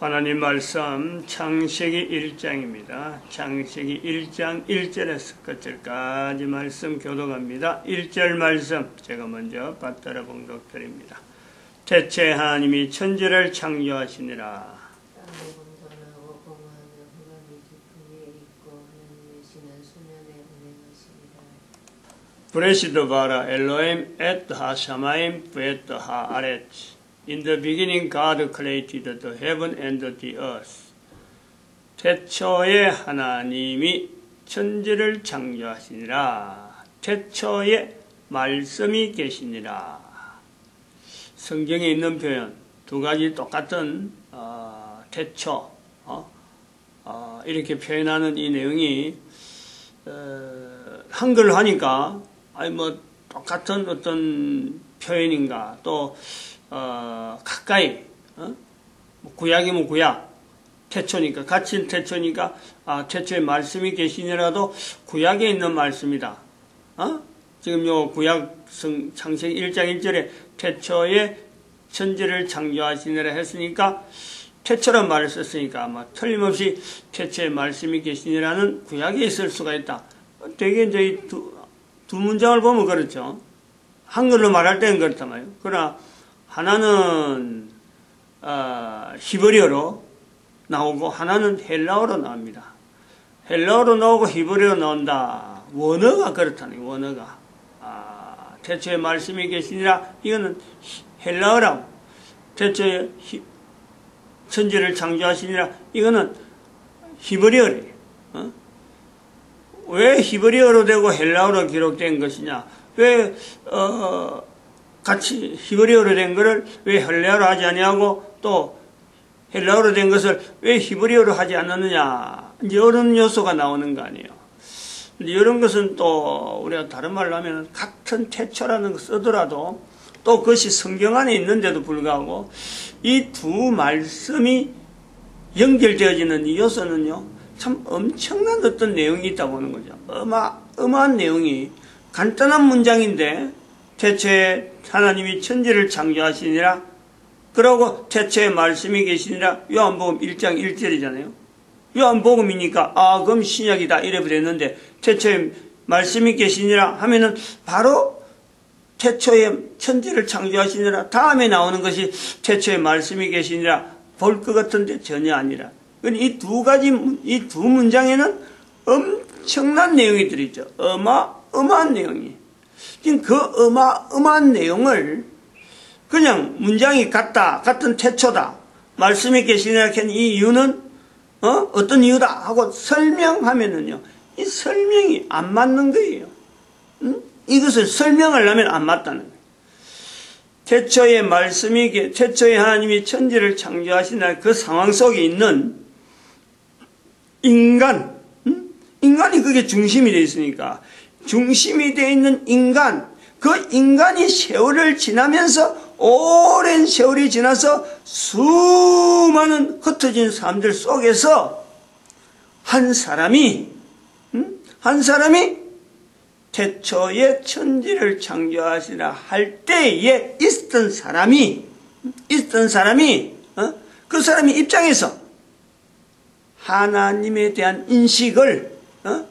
하나님 말씀 창세기 1장입니다. 창세기 1장 1절에서 끝절까지 말씀 교독합니다. 1절 말씀 제가 먼저 받들어 봉독드립니다. 대체 하나님이 천지를 창조하시니라. 브레시드 바라 엘로임 에트 하샤마임 베트 하아렛 In the beginning God created the heaven and the earth. 태초에 하나님이 천지를 창조하시니라. 태초에 말씀이 계시니라. 성경에 있는 표현 두 가지 똑같은 어, 태초 어? 어, 이렇게 표현하는 이 내용이 어, 한글로 하니까 아니 뭐 똑같은 어떤 표현인가 또 어, 가까이 어? 뭐 구약이면 구약 태초니까 같은 태초니까 아, 태초에 말씀이 계시니라도 구약에 있는 말씀이다. 어? 지금 요 구약 성, 창세기 1장 1절에 태초에 천지를 창조하시니라 했으니까 태초란 말을 썼으니까 아마 틀림없이 태초에 말씀이 계시니라는 구약에 있을 수가 있다. 되게 이제 이 두, 두 문장을 보면 그렇죠. 한글로 말할 때는 그렇단 말이에요. 그러나 하나는 어, 히브리어로 나오고 하나는 헬라어로 나옵니다. 헬라어로 나오고 히브리어로 나온다. 원어가 그렇다니 원어가. 아, 태초에 말씀이 계시니라 이거는 헬라어라고. 태초에 히, 천지를 창조하시니라 이거는 히브리어래. 어? 왜 히브리어로 되고 헬라어로 기록된 것이냐? 왜 어, 같이 히브리어로 된 것을 왜 헬라어로 하지 아니하고 또 헬라어로 된 것을 왜 히브리어로 하지 않았느냐 이제 이런 요소가 나오는 거 아니에요. 이런 것은 또 우리가 다른 말로 하면 같은 태초라는 거 쓰더라도 또 그것이 성경 안에 있는데도 불구하고 이 두 말씀이 연결되어지는 이 요소는요 참 엄청난 어떤 내용이 있다고 하는 거죠. 어마, 어마한 내용이 간단한 문장인데 태초에 하나님이 천지를 창조하시니라 그러고 태초에 말씀이 계시니라 요한복음 1장 1절이잖아요. 요한복음이니까 아 그럼 신약이다 이래 버렸는데 태초에 말씀이 계시니라 하면은 바로 태초에 천지를 창조하시니라 다음에 나오는 것이 태초에 말씀이 계시니라 볼 것 같은데 전혀 아니라 이 두 가지 이 두 문장에는 엄청난 내용이 들어있죠. 어마어마한 내용이. 지금 그 어마어마한 내용을 그냥 문장이 같다, 같은 태초다, 말씀이 계시니라 하는 이 이유는 어? 어떤 이유다 하고 설명하면은요, 이 설명이 안 맞는 거예요. 응? 이것을 설명하려면 안 맞다는 거예요. 태초의 말씀이, 태초에 하나님이 천지를 창조하시나 그 상황 속에 있는 인간, 응? 인간이 그게 중심이 되어 있으니까 중심이 되어 있는 인간, 그 인간이 세월을 지나면서 오랜 세월이 지나서 수많은 흩어진 사람들 속에서 한 사람이 한 사람이 태초에 천지를 창조하시라 할 때에 있던 사람이 있던 사람이 어? 그 사람이 입장에서 하나님에 대한 인식을 어?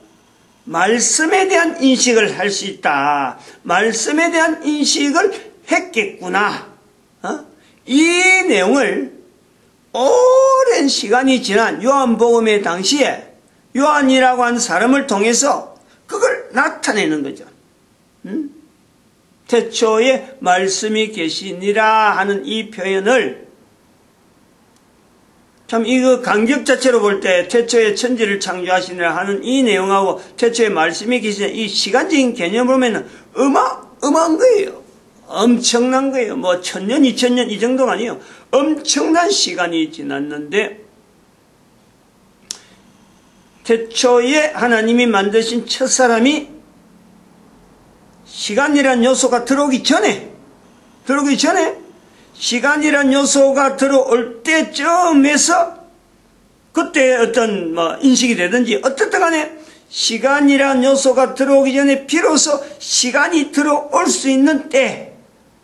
말씀에 대한 인식을 할 수 있다. 말씀에 대한 인식을 했겠구나. 어? 이 내용을 오랜 시간이 지난 요한복음의 당시에 요한이라고 하는 사람을 통해서 그걸 나타내는 거죠. 음? 태초에 말씀이 계시니라 하는 이 표현을 참 이거 간격 자체로 볼 때 태초에 천지를 창조하시니라 하는 이 내용하고 태초에 말씀이 계시는 이 시간적인 개념으로 보면 어마 어마한 거예요. 엄청난 거예요. 뭐 천년, 이천년 이 정도가 아니에요. 엄청난 시간이 지났는데 태초에 하나님이 만드신 첫 사람이 시간이란 요소가 들어오기 전에 들어오기 전에 시간이란 요소가 들어올 때쯤에서 그때 어떤 뭐 인식이 되든지 어떻든 간에 시간이란 요소가 들어오기 전에 비로소 시간이 들어올 수 있는 때,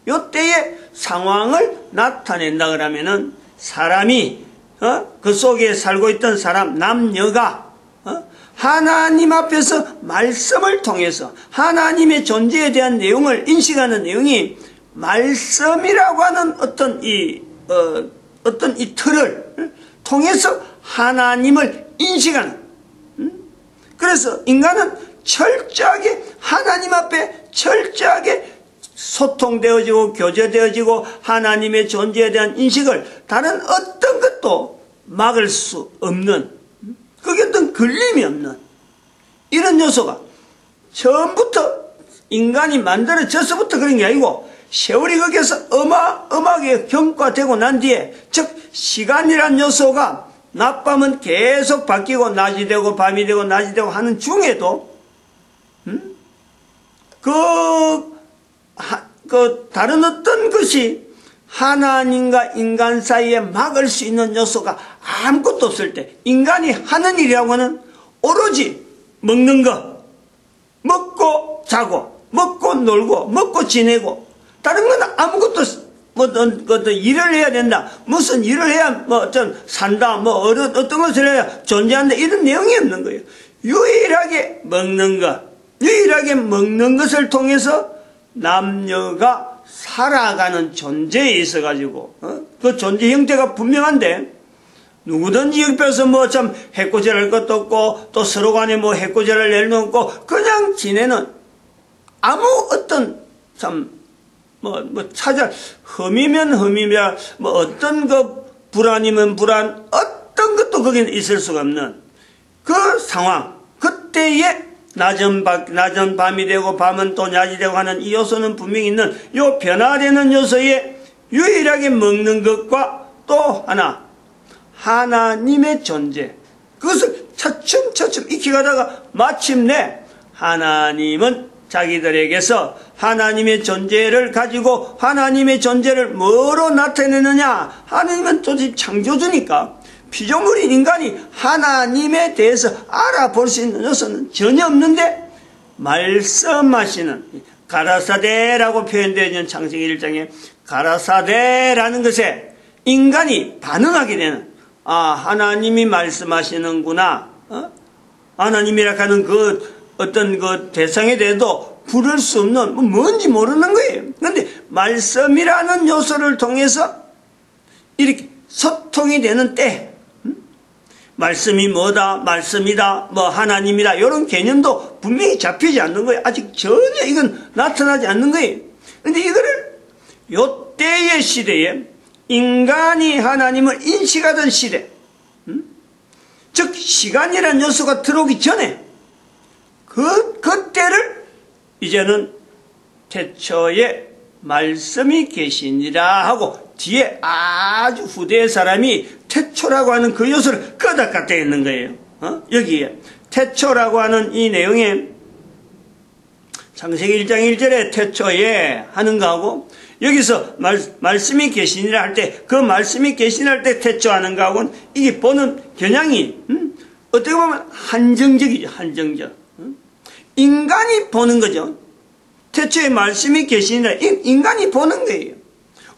요 때의 상황을 나타낸다 그러면은 사람이 어? 그 속에 살고 있던 사람 남녀가 어? 하나님 앞에서 말씀을 통해서 하나님의 존재에 대한 내용을 인식하는 내용이 말씀이라고 하는 어떤 이 어, 어떤 이 틀을 통해서 하나님을 인식하는 음? 그래서 인간은 철저하게 하나님 앞에 철저하게 소통되어지고 교제되어지고 하나님의 존재에 대한 인식을 다른 어떤 것도 막을 수 없는 그게 어떤 걸림이 없는 이런 요소가 처음부터 인간이 만들어져서부터 그런 게 아니고 세월이 거기에서 어마어마하게 경과되고 난 뒤에 즉 시간이란 요소가 낮밤은 계속 바뀌고 낮이 되고 밤이 되고 낮이 되고 하는 중에도 음? 그, 하, 그 다른 어떤 것이 하나님과 인간 사이에 막을 수 있는 요소가 아무것도 없을 때 인간이 하는 일이라고는 오로지 먹는 거 먹고 자고 먹고 놀고 먹고 지내고 다른 건 아무것도 뭐 어떤, 어떤 일을 해야 된다. 무슨 일을 해야 뭐 어떤 산다 뭐 어떤, 어떤 것을 해야 존재한다. 이런 내용이 없는 거예요. 유일하게 먹는 것 유일하게 먹는 것을 통해서 남녀가 살아가는 존재에 있어 가지고 어? 그 존재 형태가 분명한데 누구든지 옆에서 뭐 참 해코지할 것도 없고 또 서로 간에 뭐 해코지를 내놓고 그냥 지내는 아무 어떤 참 뭐, 뭐 찾아 흠이면 흠이며 뭐 어떤 그 불안이면 불안 어떤 것도 거기는 있을 수가 없는 그 상황 그때에 낮은, 밤, 낮은 밤이 되고 밤은 또 낮이 되고 하는 이 요소는 분명히 있는 요 변화되는 요소에 유일하게 먹는 것과 또 하나 하나님의 존재. 그것을 차츰차츰 익혀가다가 마침내 하나님은 자기들에게서 하나님의 존재를 가지고 하나님의 존재를 뭐로 나타내느냐? 하나님은 도대체 창조주니까. 피조물인 인간이 하나님에 대해서 알아볼 수 있는 요소는 전혀 없는데 말씀하시는 가라사대라고 표현되어 있는 창세기 1장에 가라사대라는 것에 인간이 반응하게 되는 아 하나님이 말씀하시는구나. 어? 하나님이라 하는 그 어떤 그 대상에 대해도 부를 수 없는 뭐 뭔지 모르는 거예요. 그런데 말씀이라는 요소를 통해서 이렇게 소통이 되는 때 말씀이 뭐다, 말씀이다, 뭐 하나님이다 이런 개념도 분명히 잡히지 않는 거예요. 아직 전혀 이건 나타나지 않는 거예요. 근데 이거를 요 때의 시대에 인간이 하나님을 인식하던 시대, 음? 즉 시간이라는 요소가 들어오기 전에 그 그때를 이제는 태초에 말씀이 계시니라 하고 뒤에 아주 후대의 사람이 태초라고 하는 그 요소를 끄덕 갖다 있는 거예요. 어? 여기에 태초라고 하는 이 내용에 창세기 1장 1절에 태초에 하는 거하고 여기서 말, 말씀이 계시니라 할 때 그 말씀이 계시니라 할 때 태초하는 거하고는 이게 보는 겨냥이 음? 어떻게 보면 한정적이죠. 한정적. 음? 인간이 보는 거죠. 태초에 말씀이 계시니라 인간이 보는 거예요.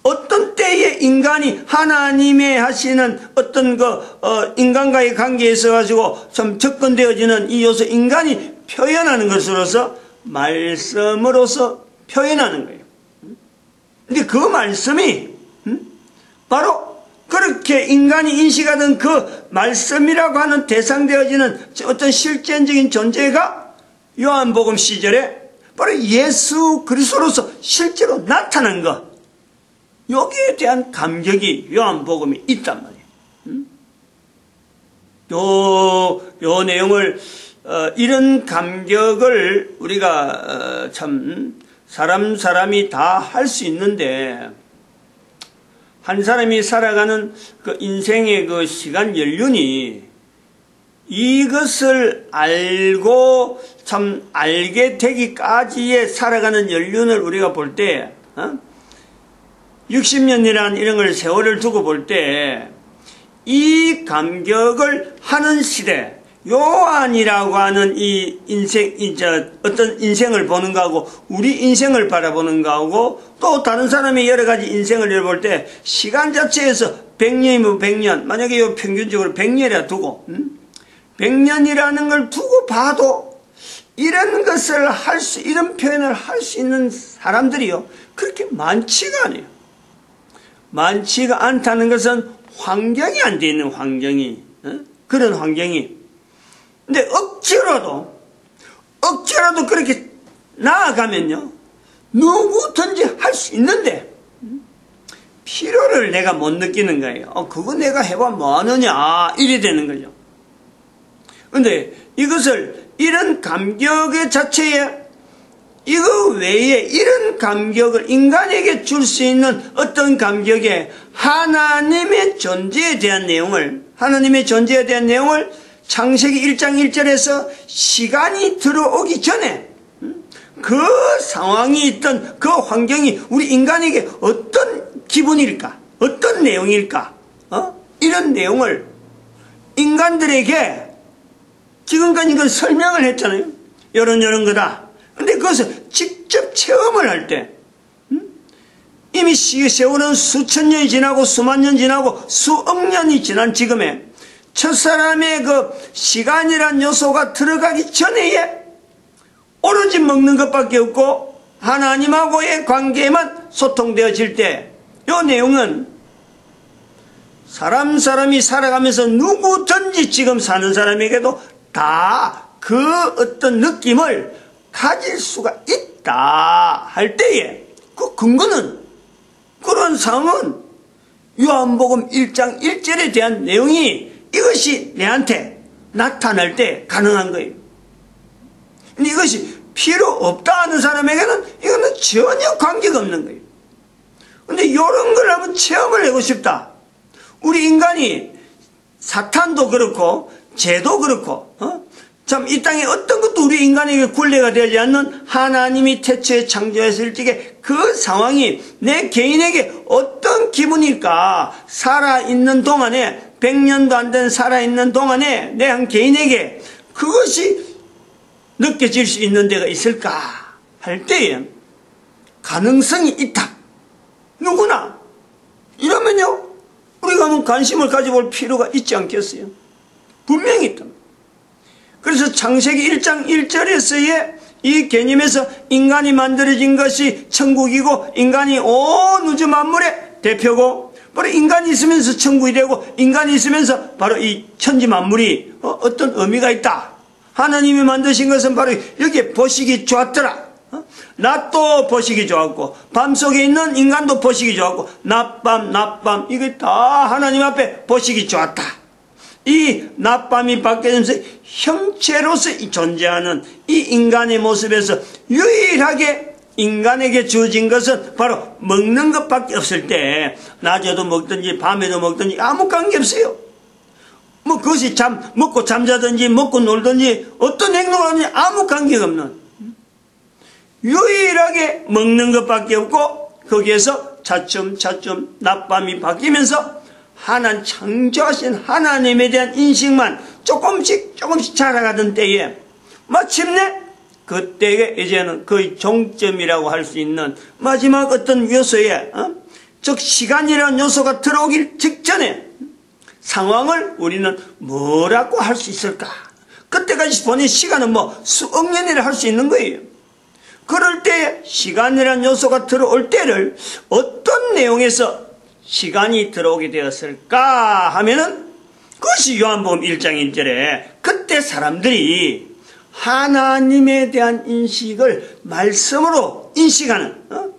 어떤 때에 인간이 하나님의 하시는 어떤 그 어, 인간과의 관계에 있어 가지고 좀 접근되어지는 이 요소 인간이 표현하는 것으로서 말씀으로서 표현하는 거예요. 근데 그 말씀이 바로 그렇게 인간이 인식하던 그 말씀이라고 하는 대상되어지는 어떤 실제적인 존재가 요한복음 시절에 바로 예수 그리스도로서 실제로 나타난 것. 여기에 대한 감격이 요한복음이 있단 말이에요. 요, 요 내용을, 어, 이런 감격을 우리가, 어, 참, 사람, 사람이 다 할 수 있는데, 한 사람이 살아가는 그 인생의 그 시간 연륜이 이것을 알고 참 알게 되기까지의 살아가는 연륜을 우리가 볼 때, 어? 60년이라는 이런 걸 세월을 두고 볼 때 이 감격을 하는 시대, 요한이라고 하는 이 인생, 이저 어떤 인생을 보는 거하고 우리 인생을 바라보는 거하고 또 다른 사람의 여러 가지 인생을 볼 때 시간 자체에서 100년이면 100년, 만약에 요 평균적으로 100년이라 두고, 음? 100년이라는 걸 두고 봐도 이런 것을 할 수, 이런 표현을 할 수 있는 사람들이요. 그렇게 많지가 않아요. 많지가 않다는 것은 환경이 안 돼 있는 환경이, 어? 그런 환경이 근데 억지로도 억지로도 그렇게 나아가면요 누구든지 할 수 있는데 필요를 내가 못 느끼는 거예요. 어, 그거 내가 해봐 뭐 하느냐 이래 되는 거죠. 근데 이것을 이런 감격의 자체에 이거 외에 이런 감격을 인간에게 줄 수 있는 어떤 감격에 하나님의 존재에 대한 내용을 하나님의 존재에 대한 내용을 창세기 1장 1절에서 시간이 들어오기 전에 그 상황이 있던 그 환경이 우리 인간에게 어떤 기분일까? 어떤 내용일까? 어? 이런 내용을 인간들에게 지금까지 그 설명을 했잖아요. 이런 이런 거다. 근데 그것을 직접 체험을 할 때, 이미 세월은 수천 년이 지나고 수만 년 지나고 수억 년이 지난 지금에 첫사람의 그 시간이란 요소가 들어가기 전에 오로지 먹는 것밖에 없고 하나님하고의 관계만 소통되어질 때 이 내용은 사람 사람이 살아가면서 누구든지 지금 사는 사람에게도 다 그 어떤 느낌을 가질 수가 있다 할 때에 그 근거는 그런 상은 요한복음 1장 1절에 대한 내용이 이것이 내한테 나타날 때 가능한 거예요. 근데 이것이 필요 없다 하는 사람에게는 이거는 전혀 관계가 없는 거예요. 근데 이런 걸 한번 체험을 해보고 싶다. 우리 인간이 사탄도 그렇고 죄도 그렇고 어? 참이 땅에 어떤 것도 우리 인간에게 굴레가 되지 않는 하나님이 태초에 창조했을 적에 그 상황이 내 개인에게 어떤 기분일까 살아있는 동안에 100년도 안 된 살아있는 동안에 내 한 개인에게 그것이 느껴질 수 있는 데가 있을까 할 때에 가능성이 있다. 누구나. 이러면요, 우리가 한번 관심을 가져볼 필요가 있지 않겠어요? 분명히 있다. 그래서 창세기 1장 1절에서의 이 개념에서 인간이 만들어진 것이 천국이고 인간이 온 우주 만물의 대표고 바로 인간이 있으면서 천국이 되고 인간이 있으면서 바로 이 천지 만물이 어, 떤 의미가 있다. 하나님이 만드신 것은 바로 여기에 보시기 좋았더라. 어? 낮도 보시기 좋았고 밤속에 있는 인간도 보시기 좋았고 낮밤 낮밤 이게 다 하나님 앞에 보시기 좋았다. 이 낮밤이 바뀌면서 형체로서 존재하는 이 인간의 모습에서 유일하게 인간에게 주어진 것은 바로 먹는 것밖에 없을 때 낮에도 먹든지 밤에도 먹든지 아무 관계 없어요. 뭐 그것이 잠 먹고 잠자든지 먹고 놀든지 어떤 행동을 하든지 아무 관계가 없는 유일하게 먹는 것밖에 없고 거기에서 차츰 차츰 낮밤이 바뀌면서 하나님 창조하신 하나님에 대한 인식만 조금씩 조금씩 자라가던 때에 마침내 그때에 이제는 거의 종점이라고 할 수 있는 마지막 어떤 요소에 어? 즉 시간이라는 요소가 들어오길 직전에 상황을 우리는 뭐라고 할 수 있을까? 그때까지 보낸 시간은 뭐 수억 년이라 할 수 있는 거예요. 그럴 때 시간이라는 요소가 들어올 때를 어떤 내용에서 시간이 들어오게 되었을까 하면은 그것이 요한복음 1장 1절에 그때 사람들이 하나님에 대한 인식을 말씀으로 인식하는 어?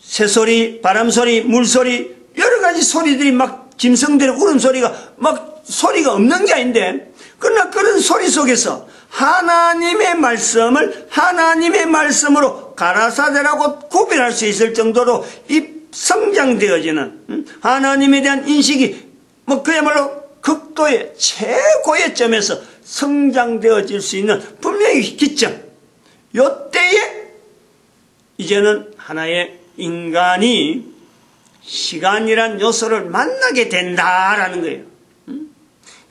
새소리, 바람소리, 물소리 여러 가지 소리들이 막 짐승들의 울음소리가 막 소리가 없는 게 아닌데 그러나 그런 소리 속에서 하나님의 말씀을 하나님의 말씀으로 가라사대라고 구별할 수 있을 정도로 이 성장되어지는 하나님에 대한 인식이 뭐 그야말로 극도의 최고의 점에서 성장되어질 수 있는 분명히 기점. 요때에 이제는 하나의 인간이 시간이란 요소를 만나게 된다라는 거예요.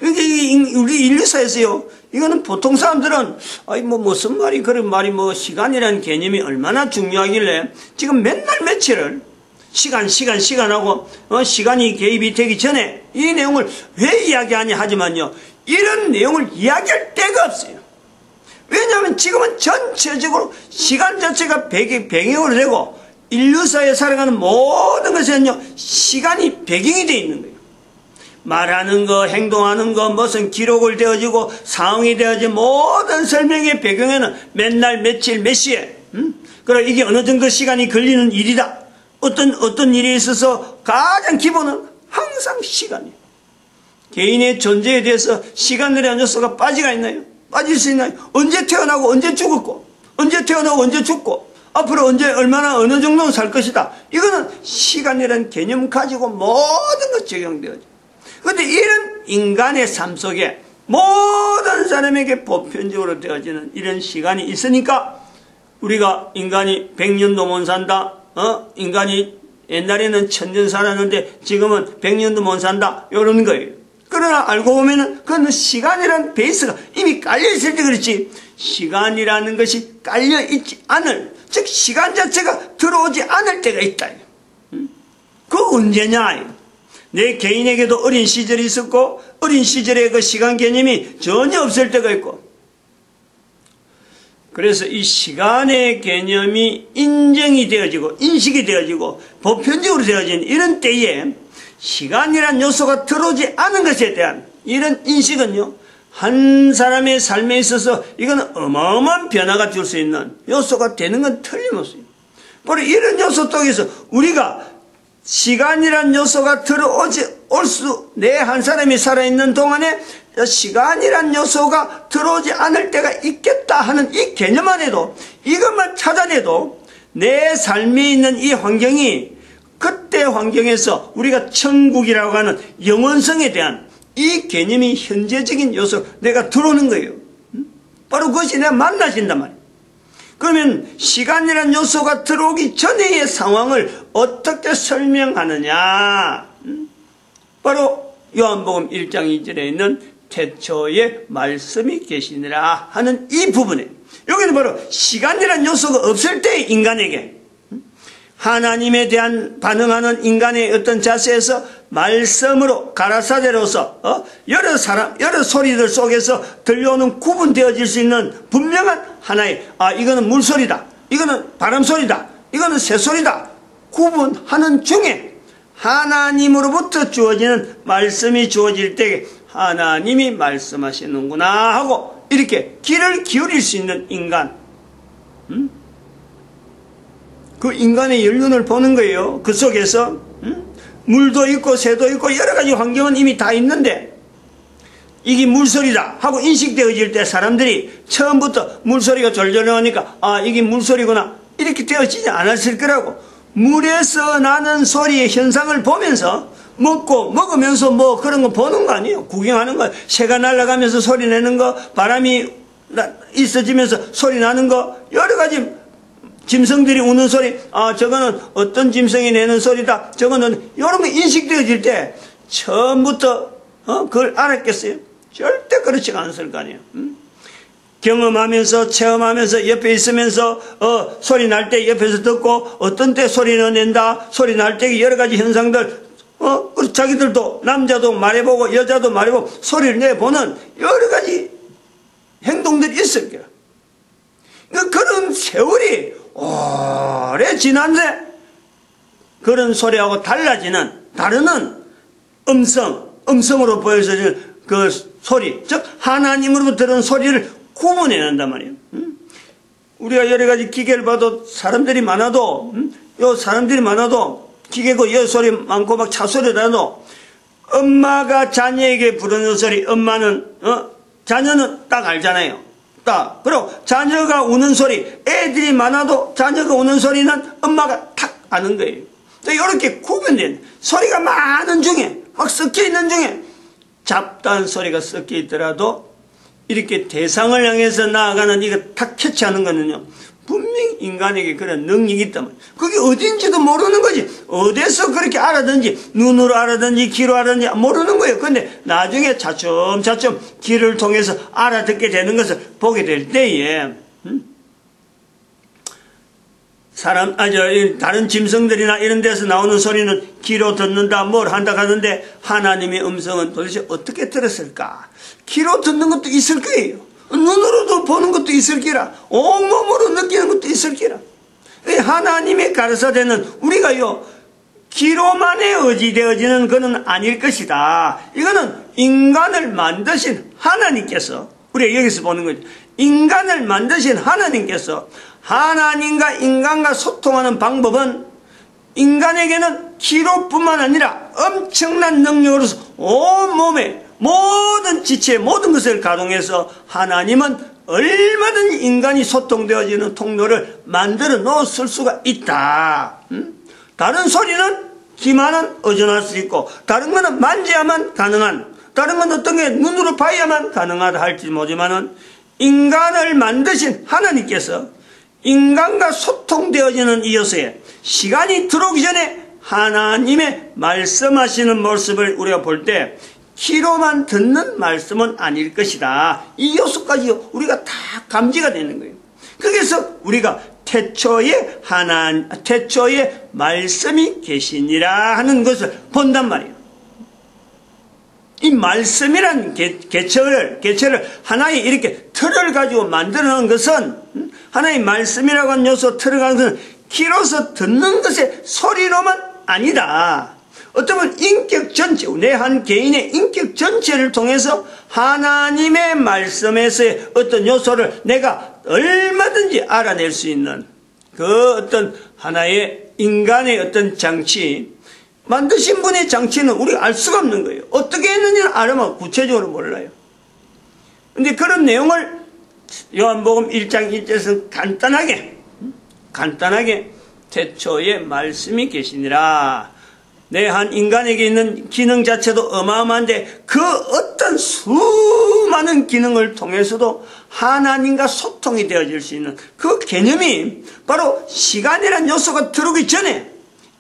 이게 우리 인류사에서요. 이거는 보통 사람들은 아이 뭐 무슨 말이 그런 말이 뭐 시간이라는 개념이 얼마나 중요하길래 지금 맨날 며칠을 시간 시간 시간하고 어, 시간이 개입이 되기 전에 이 내용을 왜 이야기하냐 하지만요. 이런 내용을 이야기할 데가 없어요. 왜냐하면 지금은 전체적으로 시간 자체가 배경, 배경으로 되고 인류사에 살아가는 모든 것에는요 시간이 배경이 되어 있는 거예요. 말하는 거, 행동하는 거, 무슨 기록을 되어지고 상황이 되어진 모든 설명의 배경에는 맨날 며칠 몇 시에, 음? 그럼 이게 어느 정도 시간이 걸리는 일이다. 어떤 어떤 일이 있어서 가장 기본은 항상 시간이에요. 개인의 존재에 대해서 시간이라는 요소가 빠지가 있나요? 빠질 수 있나요? 언제 태어나고 언제 죽었고, 언제 태어나고 언제 죽고, 앞으로 언제 얼마나 어느 정도 살 것이다. 이거는 시간이라는 개념 가지고 모든 것 적용되어져. 그런데 이런 인간의 삶 속에 모든 사람에게 보편적으로 되어지는 이런 시간이 있으니까 우리가 인간이 100년도 못 산다. 어? 인간이 옛날에는 천년 살았는데 지금은 100년도 못 산다. 이런 거예요. 그러나 알고 보면은 그건 시간이라는 베이스가 이미 깔려있을 때 그렇지 시간이라는 것이 깔려있지 않을 즉 시간 자체가 들어오지 않을 때가 있다. 그 언제냐? 내 개인에게도 어린 시절이 있었고 어린 시절에 그 시간 개념이 전혀 없을 때가 있고 그래서 이 시간의 개념이 인정이 되어지고 인식이 되어지고 보편적으로 되어진 이런 때에 시간이란 요소가 들어오지 않은 것에 대한 이런 인식은요 한 사람의 삶에 있어서 이건 어마어마한 변화가 줄 수 있는 요소가 되는 건 틀림없어요. 바로 이런 요소 속에서 우리가 시간이란 요소가 들어오지 올 수, 내 한 사람이 살아있는 동안에 시간이란 요소가 들어오지 않을 때가 있겠다 하는 이 개념 안에도 이것만 찾아내도 내 삶에 있는 이 환경이 그때 환경에서 우리가 천국이라고 하는 영원성에 대한 이 개념이 현재적인 요소 내가 들어오는 거예요. 바로 그것이 내가 만나진단 말이에요. 그러면 시간이라는 요소가 들어오기 전의 상황을 어떻게 설명하느냐? 바로 요한복음 1장 2절에 있는 태초에 말씀이 계시니라 하는 이 부분에 여기는 바로 시간이라는 요소가 없을 때 인간에게 하나님에 대한 반응하는 인간의 어떤 자세에서 말씀으로 가라사대로서 어? 여러 사람 여러 소리들 속에서 들려오는 구분되어질 수 있는 분명한 하나의 아 이거는 물소리다 이거는 바람소리다 이거는 새소리다 구분하는 중에 하나님으로부터 주어지는 말씀이 주어질 때 하나님이 말씀하시는구나 하고 이렇게 귀를 기울일 수 있는 인간 음? 그 인간의 연륜을 보는 거예요 그 속에서 음? 물도 있고 새도 있고 여러 가지 환경은 이미 다 있는데 이게 물소리다 하고 인식되어질 때 사람들이 처음부터 물소리가 졸졸 나오니까 아 이게 물소리구나 이렇게 되어지지 않았을 거라고 물에서 나는 소리의 현상을 보면서 먹고 먹으면서 뭐 그런 거 보는 거 아니에요 구경하는 거 새가 날아가면서 소리 내는 거 바람이 있어지면서 소리 나는 거 여러 가지 짐승들이 우는 소리, 아, 저거는 어떤 짐승이 내는 소리다. 저거는, 이런 거 인식되어질 때, 처음부터, 어, 그걸 알았겠어요? 절대 그렇지 않았을 거 아니에요. 음? 경험하면서, 체험하면서, 옆에 있으면서, 어, 소리 날 때 옆에서 듣고, 어떤 때 소리는 낸다, 소리 날 때 여러 가지 현상들, 어, 자기들도, 남자도 말해보고, 여자도 말해보고, 소리를 내보는 여러 가지 행동들이 있을 거야. 그러니까 그런 세월이 오래 지난데 그런 소리하고 달라지는 다르는 음성, 음성으로 보여지는 그 소리, 즉 하나님으로부터 들은 소리를 구분해낸단 말이에요. 우리가 여러 가지 기계를 봐도 사람들이 많아도 요 사람들이 많아도 기계고 여 소리 많고 막 차 소리 나도 엄마가 자녀에게 부르는 소리 엄마는 어 자녀는 딱 알잖아요. 없다. 그리고 자녀가 우는 소리, 애들이 많아도 자녀가 우는 소리는 엄마가 탁 아는 거예요. 이렇게 구분된 소리가 많은 중에 막 섞여 있는 중에 잡다한 소리가 섞여 있더라도 이렇게 대상을 향해서 나아가는 이거 탁 캐치하는 거는요. 분명 분명히 인간에게 그런 능력이 있다면 그게 어딘지도 모르는 거지 어디서 그렇게 알아든지 눈으로 알아든지 귀로 알아든지 모르는 거예요 근데 나중에 차츰차츰 귀를 통해서 알아듣게 되는 것을 보게 될 때에 음? 사람, 아저 다른 짐승들이나 이런 데서 나오는 소리는 귀로 듣는다, 뭘 한다 하는데 하나님의 음성은 도대체 어떻게 들었을까? 귀로 듣는 것도 있을 거예요. 눈으로도 보는 것도 있을 기라. 온몸으로 느끼는 것도 있을 기라. 하나님의 가르사되는 우리가요, 귀로만의 의지되어지는 것은 아닐 것이다. 이거는 인간을 만드신 하나님께서, 우리가 여기서 보는 거죠. 인간을 만드신 하나님께서 하나님과 인간과 소통하는 방법은 인간에게는 기로뿐만 아니라 엄청난 능력으로서 온몸에 모든 지체 모든 것을 가동해서 하나님은 얼마든지 인간이 소통되어지는 통로를 만들어 놓았을 수가 있다. 음? 다른 소리는 귀만은 의존할 수 있고 다른 것은 만져야만 가능한 다른 건 어떤 게 눈으로 봐야만 가능하다 할지 모르지만은 인간을 만드신 하나님께서 인간과 소통되어지는 이것에 시간이 들어오기 전에 하나님의 말씀하시는 모습을 우리가 볼때 키로만 듣는 말씀은 아닐 것이다. 이 요소까지 우리가 다 감지가 되는 거예요. 거기서 우리가 태초에 하나 태초에 말씀이 계시니라 하는 것을 본단 말이에요. 이 말씀이란 개, 개체를, 개체를 하나의 이렇게 틀을 가지고 만들어 놓은 것은, 음, 하나의 말씀이라고 하는 요소 틀을 가는 것은 귀로서 듣는 것의 소리로만 아니다. 어쩌면 인격 전체, 내 한 개인의 인격 전체를 통해서 하나님의 말씀에서의 어떤 요소를 내가 얼마든지 알아낼 수 있는 그 어떤 하나의 인간의 어떤 장치, 만드신 분의 장치는 우리가 알 수가 없는 거예요. 어떻게 했는지는 알아만 구체적으로 몰라요. 근데 그런 내용을 요한복음 1장 1절에서 간단하게 간단하게 태초에 말씀이 계시니라. 내 한 인간에게 있는 기능 자체도 어마어마한데 그 어떤 수많은 기능을 통해서도 하나님과 소통이 되어질 수 있는 그 개념이 바로 시간이라는 요소가 들어오기 전에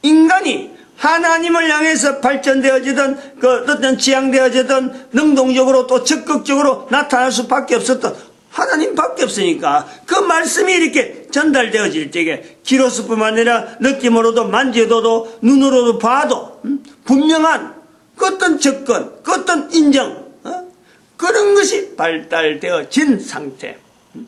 인간이 하나님을 향해서 발전되어지던 그 어떤 지향되어지던 능동적으로 또 적극적으로 나타날 수밖에 없었던 하나님밖에 없으니까 그 말씀이 이렇게 전달되어질 때에 기로서뿐만 아니라 느낌으로도 만져도 눈으로도 봐도 음, 분명한 그 어떤 접근, 그 어떤 인정 어? 그런 것이 발달되어진 상태 음.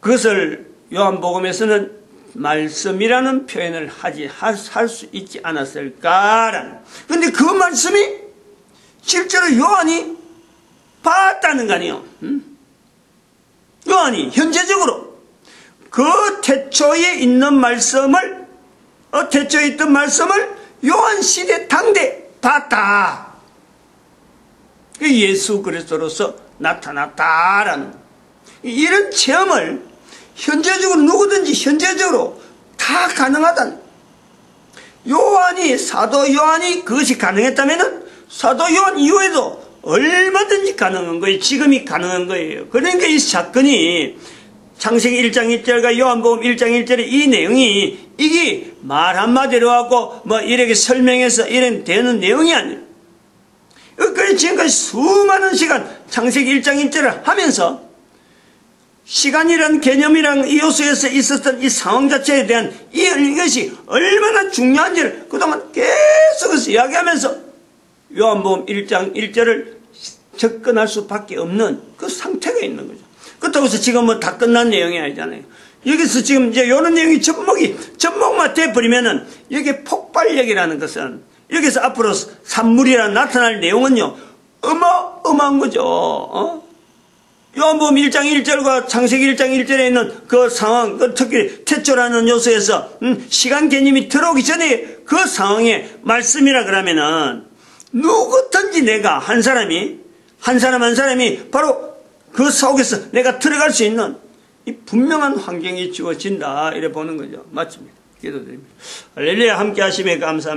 그것을 요한복음에서는 말씀이라는 표현을 하지 할 수 있지 않았을까라는. 근데 그 말씀이 실제로 요한이 봤다는 거 아니에요. 음? 요한이 현재적으로 그 태초에 있는 말씀을 어, 태초에 있던 말씀을 요한 시대 당대 봤다. 그 예수 그리스도로서 나타났다라는 이런 체험을 현재적으로 누구든지 현재적으로 다 가능하다. 요한이 사도 요한이 그것이 가능했다면 사도 요한 이후에도 얼마든지 가능한 거예요. 지금이 가능한 거예요. 그러니까 이 사건이 창세기 1장 1절과 요한복음 1장 1절의 이 내용이 이게 말 한마디로 하고 뭐 이렇게 설명해서 이런 되는 내용이 아니에요. 그래서 지금까지 수많은 시간 창세기 1장 1절을 하면서 시간이란 개념이란 이 요소에서 있었던 이 상황 자체에 대한 이것이 얼마나 중요한지를 그동안 계속해서 이야기하면서 요한복음 1장 1절을 접근할 수밖에 없는 그 상태가 있는 거죠. 그렇다고 해서 지금 뭐 다 끝난 내용이 아니잖아요. 여기서 지금 이제 이런 내용이 접목이, 접목만 돼버리면은 여기 폭발력이라는 것은 여기서 앞으로 산물이라 나타날 내용은요, 어마어마한 거죠. 어? 요한복음 1장 1절과 창세기 1장 1절에 있는 그 상황, 그 특히 태초라는 요소에서 음, 시간 개념이 들어오기 전에 그 상황의 말씀이라 그러면은 누구든지 내가 한 사람이 한 사람 한 사람이 바로 그 속에서 내가 들어갈 수 있는 이 분명한 환경이 주어진다 이래 보는 거죠. 맞습니다. 기도드립니다. 할렐루야 함께 하심에 감사합니다.